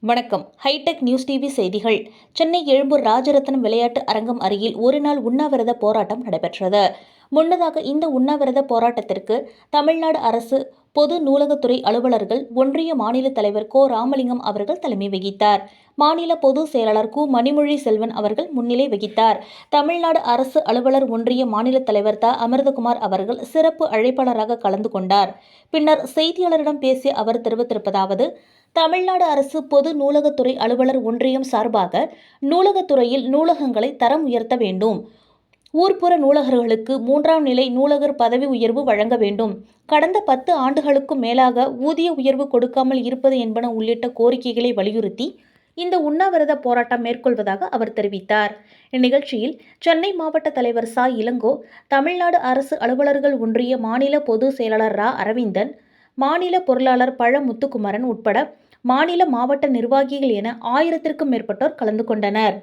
வணக்கம். Hitech news TV செய்திகள். சென்னை எழும்பூர் ராஜரத்னம் விளையாட்டு அரங்கம் அருகில் ஒருநாள் உண்ணாவிரத போராட்டம் நடைபெற்றது. முன்னதாக இந்த உண்ணாவிரத போராட்டத்திற்கு தமிழ்நாடு அரசு பொது நூலகத்துறை அலுவலர்கள் ஒன்றிய மாநில தலைவர் கோ. ராமலிங்கம் அவர்கள் தலைமை வகித்தார். மாநில பொதுச் செயலாளர் கு. மணிமொழி செல்வன் அவர்கள் முன்னிலை வகித்தார். தமிழ்நாடு அரசு அலுவலர் ஒன்றிய மாநில தலைவர் த. அமிர்தகுமார் அவர்கள் சிறப்பு அழைப்பாளராக கலந்து கொண்டார். பின்னர் செய்தியாளரிடம் பேசிய அவர் தெரிவித்திருப்பதாவது தமிழ்நாடு அரசு பொது நூலகத்துறை அலுவலர் ஒன்றியம் சார்பாக நூலகத்துறையில் நூலகங்களை தரம் உயர்த்த வேண்டும். ஊர்ப்புற நூலகர்களுக்கு மூன்றாம் நிலை நூலகர் பதவி உயர்வு வழங்க வேண்டும். கடந்த பத்து ஆண்டுகளுக்கும் மேலாக ஊதிய உயர்வு கொடுக்காமல் இருப்பது என்பன உள்ளிட்ட கோரிக்கைகளை வலியுறுத்தி இந்த உண்ணாவிரத போராட்டம் மேற்கொள்வதாக அவர் தெரிவித்தார். இந்நிகழ்ச்சியில் சென்னை மாவட்ட தலைவர் சா. இளங்கோ தமிழ்நாடு அரசு அலுவலர்கள் ஒன்றிய மாநில பொதுச் செயலாளர் ரா. அரவிந்தன் மாநில பொருளாளர் பழ. முத்துக்குமரன் உட்பட மாநில மாவட்ட நிர்வாகிகள் என ஆயிரத்திற்கும் மேற்பட்டோர் கலந்து கொண்டனர்.